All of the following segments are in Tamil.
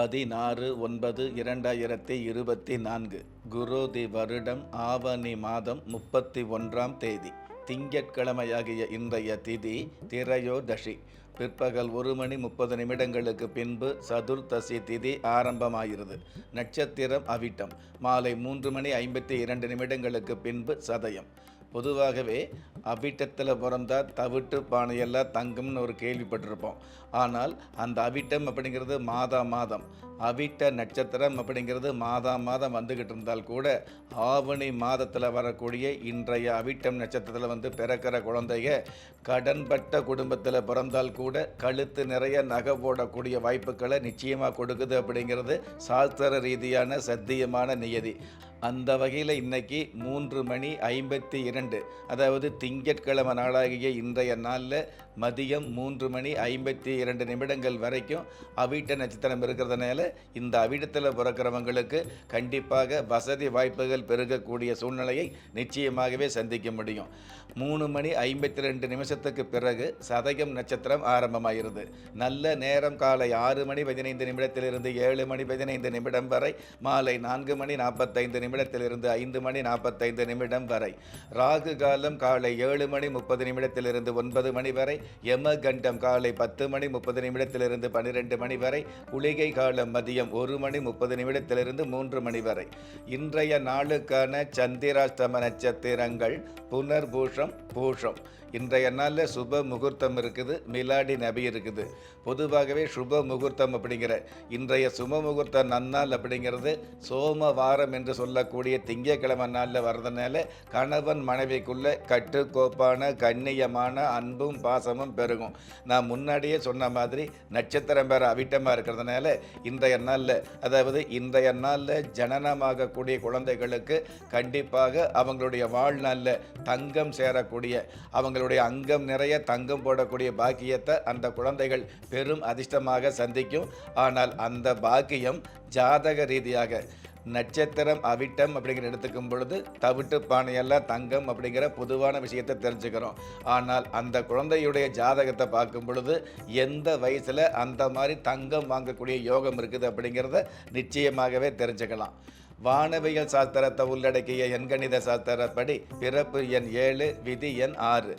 பதினாறு ஒன்பது இரண்டாயிரத்தி இருபத்தி நான்கு குரோதி வருடம் ஆவணி மாதம் முப்பத்தி ஒன்றாம் தேதி திங்கட்கிழமையாகிய இன்றைய திதி திரையோதஷி பிற்பகல் ஒரு மணி முப்பது நிமிடங்களுக்கு பின்பு சதுர்த்தசி திதி ஆரம்பமாகிறது. நட்சத்திரம் அவிட்டம். மாலை மூன்று மணி ஐம்பத்தி இரண்டு நிமிடங்களுக்கு பின்பு சதயம். பொதுவாகவே அவிட்டத்தில் பிறந்தால் தவிட்டு பானையெல்லாம் தங்கம்னு ஒரு கேள்விப்பட்டிருப்போம். ஆனால் அந்த அவிட்டம் அப்படிங்கிறது மாதா மாதம். அவிட்ட நட்சத்திரம் அப்படிங்கிறது மாதா மாதம் வந்துக்கிட்டு இருந்தால் கூட ஆவணி மாதத்தில் வரக்கூடிய இன்றைய அவிட்டம் நட்சத்திரத்தில் வந்து பிறக்கிற குழந்தைய கடன்பட்ட குடும்பத்தில் பிறந்தால் கூட கழுத்து நிறைய நகை போடக்கூடிய வாய்ப்புகளை நிச்சயமாக கொடுக்குது அப்படிங்கிறது சாஸ்திர ரீதியான சத்தியமான நியதி. அந்த வகையில் இன்றைக்கி மூன்று மணி ஐம்பத்தி இரண்டு. அதாவது திங்கட்கிழமை நாளாகிய இன்றைய நாளில் மதியம் மூன்று மணி ஐம்பத்தி இரண்டு நிமிடங்கள் வரைக்கும் அவிட்ட நட்சத்திரம் இருக்கிறதுனால இந்த அவிட்டத்தில் பிறக்கிறவங்களுக்கு கண்டிப்பாக வசதி வாய்ப்புகள் பெருகக்கூடிய சூழ்நிலையை நிச்சயமாகவே சந்திக்க முடியும். மூணு மணி ஐம்பத்தி ரெண்டு நிமிஷத்துக்கு பிறகு சதயம் நட்சத்திரம் ஆரம்பமாகிறது. நல்ல நேரம் காலை ஆறு மணி பதினைந்து நிமிடத்திலிருந்து ஏழு மணி பதினைந்து நிமிடம் வரை மாலை நான்கு மணி நாற்பத்தைந்து நிமிடத்திலிருந்து ஐந்து மணி நாற்பத்தைந்து நிமிடம் வரை. ராகு காலம் காலை ஏழு மணி முப்பது நிமிடத்திலிருந்து ஒன்பது மணி வரை யம கண்டம் காலை பத்து மணி முப்பது நிமிடத்திலிருந்து பன்னிரெண்டு மணி வரை குளிகை காலம் மதியம் ஒரு மணி முப்பது நிமிடத்திலிருந்து மூன்று மணி வரை. இன்றைய நாளுக்கான சந்திராஷ்டம நட்சத்திரங்கள் புனர்பூஷம் பூஷம். இன்றைய நாளில் சுப முகூர்த்தம் இருக்குது மிலாடி நபி இருக்குது. பொதுவாகவே சுப முகூர்த்தம் அப்படிங்கிற இன்றைய சுப முகூர்த்த நன்னாள் அப்படிங்கிறது சோம வாரம் என்று சொல்லக்கூடிய திங்கக்கிழமை நாளில் வர்றதுனால கணவன் மனைவிக்குள்ள கட்டுக்கோப்பான கண்ணியமான அன்பும் பாசமும் பெருகும். நான் முன்னாடியே சொன்ன மாதிரி நட்சத்திரம் பெற அவிட்டமாக இருக்கிறதுனால இன்றைய நாளில் அதாவது இன்றைய நாளில் ஜனனமாகக்கூடிய குழந்தைகளுக்கு கண்டிப்பாக அவங்களுடைய வாழ்நாளில் தங்கம் சேரக்கூடிய அவங்க தங்களுடைய அங்கம் நிறைய தங்கம் போடக்கூடிய பாக்கியத்தை அந்த குழந்தைகள் பெரும் அதிர்ஷ்டமாக சந்திக்கும். ஆனால் அந்த பாக்கியம் ஜாதக ரீதியாக நட்சத்திரம் அவிட்டம் அப்படிங்கிற எடுத்துக்கும் பொழுது தவிட்டு பானையெல்லாம் தங்கம் அப்படிங்கிற பொதுவான விஷயத்தை தெரிஞ்சுக்கிறோம். ஆனால் அந்த குழந்தையுடைய ஜாதகத்தை பார்க்கும் பொழுது எந்த வயசில் அந்த மாதிரி தங்கம் வாங்கக்கூடிய யோகம் இருக்குது அப்படிங்கிறத நிச்சயமாகவே தெரிஞ்சுக்கலாம். வானவியல் சாஸ்திரத்தை உள்ளடக்கிய எண்கணித சாஸ்திரப்படி பிறப்பு எண் ஏழு விதி எண் ஆறு.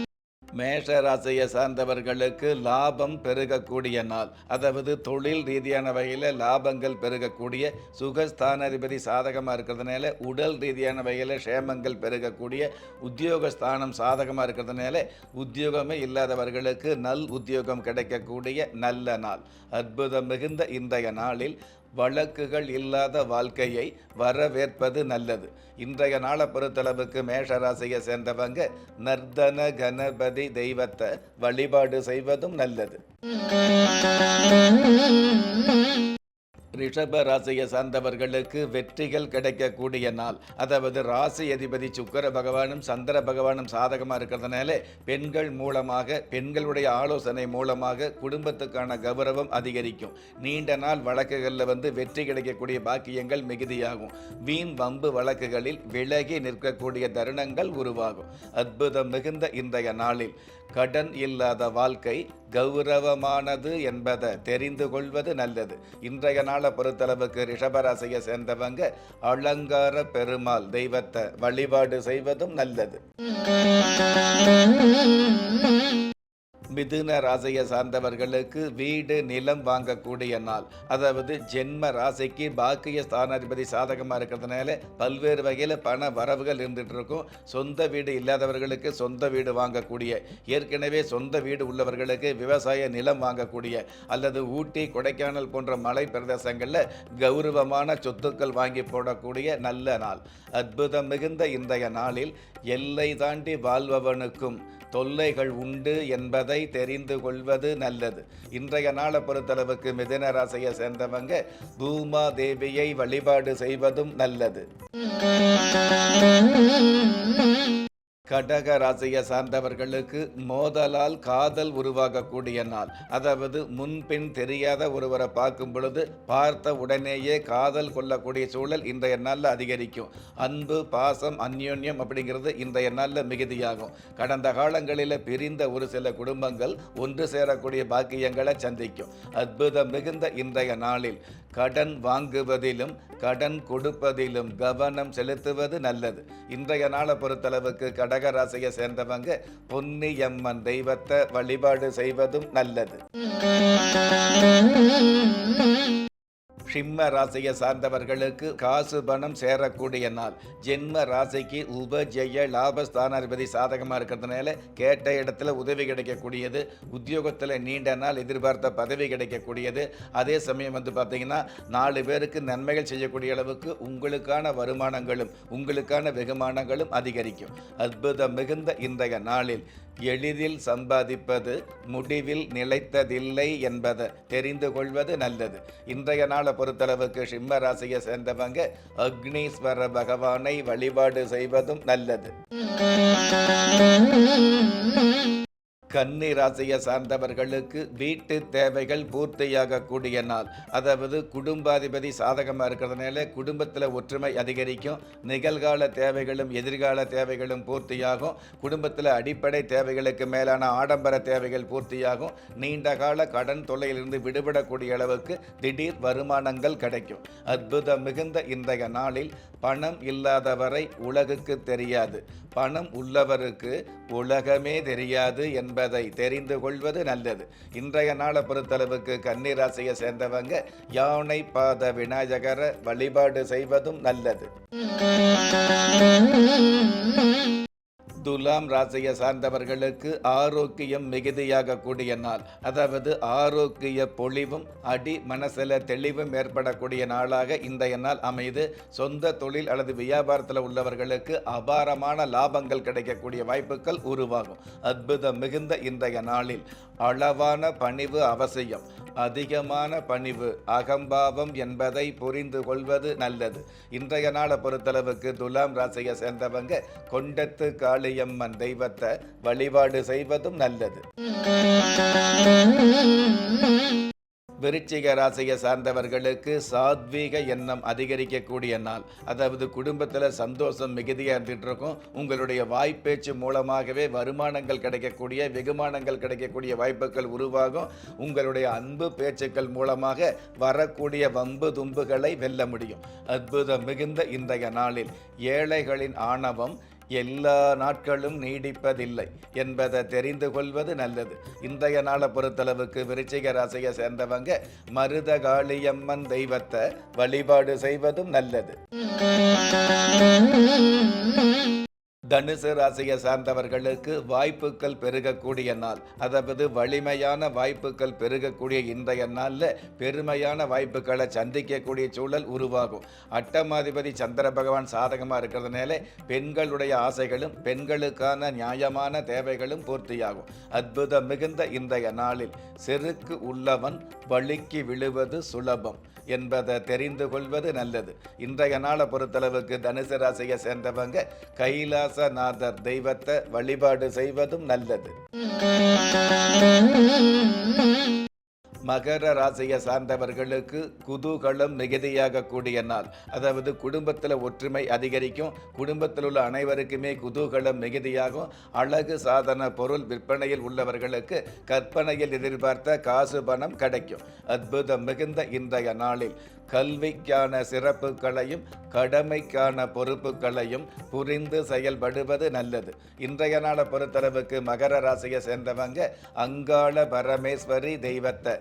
மேஷ ராசியை சார்ந்தவர்களுக்கு லாபம் பெருகக்கூடிய நாள். அதாவது தொழில் ரீதியான வகையில் லாபங்கள் பெருகக்கூடிய சுகஸ்தானாதிபதி சாதகமாக இருக்கிறதுனால உடல் ரீதியான வகையில் க்ஷேமங்கள் பெருகக்கூடிய உத்தியோகஸ்தானம் சாதகமாக இருக்கிறதுனால உத்தியோகமே இல்லாதவர்களுக்கு நல் உத்தியோகம் கிடைக்கக்கூடிய நல்ல நாள். அற்புதம் மிகுந்த இன்றைய நாளில் வழக்குகள் இல்லாத வாழ்க்கையை வரவேற்பது நல்லது. இன்றைய நாளை பொறுத்தளவுக்கு மேஷராசியை சேர்ந்தவங்க நர்தன கணபதி தெய்வத்தை வழிபாடு செய்வதும் நல்லது. ரிஷப ராசியை சார்ந்தவர்களுக்கு வெற்றிகள் கிடைக்கக்கூடிய நாள். அதாவது ராசி அதிபதி சுக்கர பகவானும் சந்திர பகவானும் சாதகமாக இருக்கிறதுனால பெண்கள் மூலமாக பெண்களுடைய ஆலோசனை மூலமாக குடும்பத்துக்கான கௌரவம் அதிகரிக்கும். நீண்ட நாள் வழக்குகளில் வந்து வெற்றி கிடைக்கக்கூடிய பாக்கியங்கள் மிகுதியாகும். வீண் வம்பு வழக்குகளில் விலகி நிற்கக்கூடிய தருணங்கள் உருவாகும். அற்புதம் மிகுந்த இன்றைய நாளில். கடன் இல்லாத வாழ்க்கை கௌரவமானது என்பதை தெரிந்து கொள்வது நல்லது. இன்றைய நாளை பொறுத்தளவுக்கு ரிஷபராசியை சேர்ந்தவங்க அலங்கார பெருமாள் தெய்வத்தை வழிபாடு செய்வதும் நல்லது. மிதுன ராசியை சார்ந்தவர்களுக்கு வீடு நிலம் வாங்கக்கூடிய நாள். அதாவது ஜென்ம ராசிக்கு பாக்கிய ஸ்தானாதிபதி சாதகமாக இருக்கிறதுனால பல்வேறு வகையில் பண வரவுகள் இருந்துட்டு இருக்கும். சொந்த வீடு இல்லாதவர்களுக்கு சொந்த வீடு வாங்கக்கூடிய ஏற்கனவே சொந்த வீடு உள்ளவர்களுக்கு விவசாய நிலம் வாங்கக்கூடிய அல்லது ஊட்டி கொடைக்கானல் போன்ற மலை பிரதேசங்களில் கௌரவமான சொத்துக்கள் வாங்கி போடக்கூடிய நல்ல நாள். அற்புதம் மிகுந்த இன்றைய நாளில் எல்லை தாண்டி வாழ்பவனுக்கும் தொல்லைகள் உண்டு என்பதை தெரிந்து கொள்வது நல்லது. இன்றைய நாளை பொறுத்தளவுக்கு மிதன ராசியை சேர்ந்தவங்க பூமா தேவியை வழிபாடு செய்வதும் நல்லது. கடக ராசியை சார்ந்தவர்களுக்கு மோதலால் காதல் உருவாகக்கூடிய நாள். அதாவது முன்பின் தெரியாத ஒருவரை பார்க்கும் பொழுது பார்த்த உடனேயே காதல் கொள்ளக்கூடிய சூழல் இன்றைய நாளில் அதிகரிக்கும். அன்பு பாசம் அந்யோன்யம் அப்படிங்கிறது இன்றைய நாளில் மிகுதியாகும். கடந்த காலங்களில் பிரிந்த ஒரு சில குடும்பங்கள் ஒன்று சேரக்கூடிய பாக்கியங்களை சந்திக்கும். அற்புதம் மிகுந்த இன்றைய நாளில். கடன் வாங்குவதிலும் கடன் கொடுப்பதிலும் கவனம் செலுத்துவது நல்லது. இன்றைய நாளை பொறுத்தளவுக்கு கடக ராசியை சேர்ந்தவங்க பொன்னியம்மன் தெய்வத்தை வழிபாடு செய்வதும் நல்லது. சிம்ம ராசியை சார்ந்தவர்களுக்கு காசு பணம் சேரக்கூடிய நாள். ஜென்ம ராசிக்கு உபஜெய லாபஸ்தானாதிபதி சாதகமாக இருக்கிறதுனால கேட்ட இடத்துல உதவி கிடைக்கக்கூடியது. உத்தியோகத்தில் நீண்ட நாள் எதிர்பார்த்த பதவி கிடைக்கக்கூடியது. அதே சமயம் வந்து பார்த்தீங்கன்னா நாலு பேருக்கு நன்மைகள் செய்யக்கூடிய அளவுக்கு உங்களுக்கான வருமானங்களும் உங்களுக்கான வெகுமானங்களும் அதிகரிக்கும். அற்புதம் மிகுந்த இன்றைய நாளில் எளிதில் சம்பாதிப்பது முடிவில் நிலைத்ததில்லை என்பதை தெரிந்து கொள்வது நல்லது. இன்றைய நாளை பொறுத்தளவுக்கு சிம்ம ராசியை சேர்ந்தவங்க அக்னீஸ்வர பகவானை வழிபாடு செய்வதும் நல்லது. கன்னி ராசியை சார்ந்தவர்களுக்கு வீட்டு தேவைகள் பூர்த்தியாகக்கூடிய நாள். அதாவது குடும்பாதிபதி சாதகமாக இருக்கிறதுனால குடும்பத்தில் ஒற்றுமை அதிகரிக்கும். நிகழ்கால தேவைகளும் எதிர்கால தேவைகளும் பூர்த்தியாகும். குடும்பத்தில் அடிப்படை தேவைகளுக்கு மேலான ஆடம்பர தேவைகள் பூர்த்தியாகும். நீண்ட கால கடன் தொல்லையிலிருந்து விடுபடக்கூடிய அளவுக்கு திடீர் வருமானங்கள் கிடைக்கும். அற்புதம் மிகுந்த இன்றைய நாளில் பணம் இல்லாதவரை உலகுக்கு தெரியாது. பணம் உள்ளவருக்கு உலகமே தெரியாது என்பதை தெரிந்து கொள்வது நல்லது. இன்றைய நாளை பொறுத்தளவுக்கு கன்னிராசியை சேர்ந்தவங்க யானை பாத விநாயகரை வழிபாடு செய்வதும் நல்லது. துலாம் ராசியை சார்ந்தவர்களுக்கு ஆரோக்கியம் மிகுதியாக கூடிய நாள். அதாவது ஆரோக்கிய பொழிவும் அடி மனசில் தெளிவும் ஏற்படக்கூடிய நாளாக இன்றைய நாள் அமைது சொந்த தொழில் அல்லது வியாபாரத்தில் உள்ளவர்களுக்கு அபாரமான லாபங்கள் கிடைக்கக்கூடிய வாய்ப்புகள் உருவாகும். அற்புதம் மிகுந்த இன்றைய நாளில். அளவான பணிவு அவசியம். அதிகமான பணிவு அகம்பாவம் என்பதை புரிந்து கொள்வது நல்லது. இன்றைய நாளை பொறுத்தளவுக்கு துலாம் ராசியை சேர்ந்தவங்க கொண்டத்து காளியம்மன் தெய்வத்தை வழிபாடு செய்வதும் நல்லது. விருச்சிக ராசியை சார்ந்தவர்களுக்கு சாத்வீக எண்ணம் அதிகரிக்கக்கூடிய நாள். அதாவது குடும்பத்தில் சந்தோஷம் மிகுதியாக இருந்துட்டு இருக்கும் உங்களுடைய வாய்ப்பேச்சு மூலமாகவே வருமானங்கள் கிடைக்கக்கூடிய வெகுமானங்கள் கிடைக்கக்கூடிய வாய்ப்புகள் உருவாகும். உங்களுடைய அன்பு பேச்சுக்கள் மூலமாக வரக்கூடிய வம்பு தும்புகளை வெல்ல முடியும். அற்புதம் மிகுந்த இன்றைய நாளில் ஏழைகளின் ஆணவம் எல்லா நாட்களும் நீடிப்பதில்லை என்பதை தெரிந்து கொள்வது நல்லது. இன்றைய நாளை பொறுத்தளவுக்கு விருச்சிக ராசியை சேர்ந்தவங்க மருதகாளியம்மன் தெய்வத்தை வழிபாடு செய்வதும் நல்லது. தனுசு ராசியை சார்ந்தவர்களுக்கு வாய்ப்புகள் பெருகக்கூடிய நாள். அதாவது வலிமையான வாய்ப்புகள் பெருகக்கூடிய இன்றைய நாளில் பெருமையான வாய்ப்புகளை சந்திக்கக்கூடிய சூழல் உருவாகும். அட்டமாதிபதி சந்திர பகவான் சாதகமாக இருக்கிறதுனால பெண்களுடைய ஆசைகளும் பெண்களுக்கான நியாயமான தேவைகளும் பூர்த்தியாகும். அற்புதம் மிகுந்த இன்றைய நாளில் செருக்கு உள்ளவன் வழுக்கி விழுவது சுலபம் என்பதை தெரிந்து கொள்வது நல்லது. இன்றைய நாளை பொறுத்தளவுக்கு தனுசு ராசியை சேர்ந்தவங்க கைலாச கைலாசநாதர் தெய்வத்தை வழிபாடு செய்வதும் நல்லது. மகர ராசியை சார்ந்தவர்களுக்கு குதூகலம் மிகுதியாக கூடிய நாள். அதாவது குடும்பத்தில் ஒற்றுமை அதிகரிக்கும். குடும்பத்தில் உள்ள அனைவருக்குமே குதூகலம் மிகுதியாகும். அழகு சாதன பொருள் விற்பனையில் உள்ளவர்களுக்கு கற்பனையில் எதிர்பார்த்த காசு பணம் கிடைக்கும். அற்புதம் மிகுந்த இன்றைய நாளில் கல்விக்கான சிறப்புகளையும் கடமைக்கான பொறுப்புகளையும் புரிந்து செயல்படுவது நல்லது. இன்றைய நாளை பொறுத்தளவுக்கு மகர ராசியை சேர்ந்தவங்க அங்காள பரமேஸ்வரி தெய்வத்தை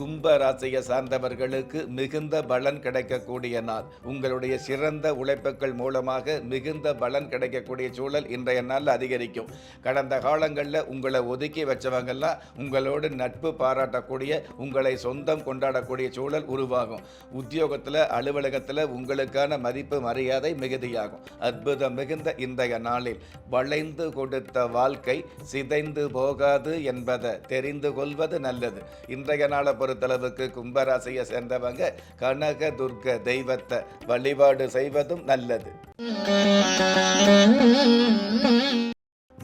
கும்ப ராசியை சார்ந்தவர்களுக்கு மிகுந்த பலன் கிடைக்கக்கூடிய நாள். உங்களுடைய சிறந்த உழைப்புகள் மூலமாக மிகுந்த பலன் கிடைக்கக்கூடிய சூழல் இன்றைய நாளில் அதிகரிக்கும். கடந்த காலங்களில் உங்களை ஒதுக்கி வச்சவங்கெல்லாம் உங்களோடு நட்பு பாராட்டக்கூடிய உங்களை சொந்தம் கொண்டாடக்கூடிய சூழல் உருவாகும். உத்தியோகத்தில் அலுவலகத்தில் உங்களுக்கான மதிப்பு மரியாதை மிகுதியாகும். அற்புதம் மிகுந்த இன்றைய நாளில் வளைந்து கொடுத்த வாழ்க்கை சிதைந்து போகாது என்பதை தெரிந்து கொள்வது நல்லது. இன்றைய நாளை பொறுத்தளவுக்கு கும்பராசியை சேர்ந்தவங்க கனக துர்க்க தெய்வத்தை வழிபாடு செய்வதும் நல்லது.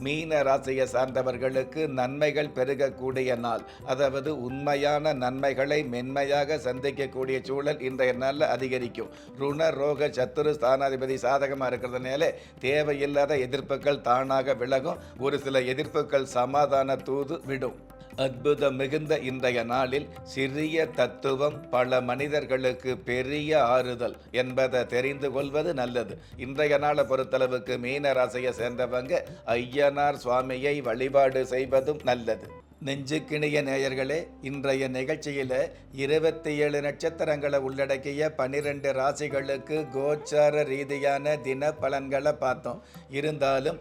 மீன ராசியை சார்ந்தவர்களுக்கு நன்மைகள் பெருகக்கூடிய நாள். அதாவது உண்மையான நன்மைகளை மென்மையாக சந்திக்கக்கூடிய சூழல் இன்றைய நாளில் அதிகரிக்கும். ருண ரோக சத்துரு ஸ்தானாதிபதி சாதகமாக இருக்கிறதுனால தேவையில்லாத எதிர்ப்புகள் தானாக விலகும். ஒரு சில எதிர்ப்புகள் சமாதான தூது விடும். அற்புதம் மிகுந்த இன்றைய நாளில் சிறிய தத்துவம் பல மனிதர்களுக்கு பெரிய ஆறுதல் என்பதை தெரிந்து கொள்வது நல்லது. இன்றைய நாளை பொறுத்தளவுக்கு மீன ராசியை சேர்ந்தவங்க ஐயனார் சுவாமியை வழிபாடு செய்வதும் நல்லது. நெஞ்சுக்கிணிய நேயர்களே இன்றைய நிகழ்ச்சியில் இருபத்தி ஏழு நட்சத்திரங்களை உள்ளடக்கிய பனிரெண்டு ராசிகளுக்கு கோச்சார ரீதியான தின பலன்களை பார்த்தோம். இருந்தாலும்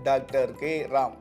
டாக்டர் கே ராம்.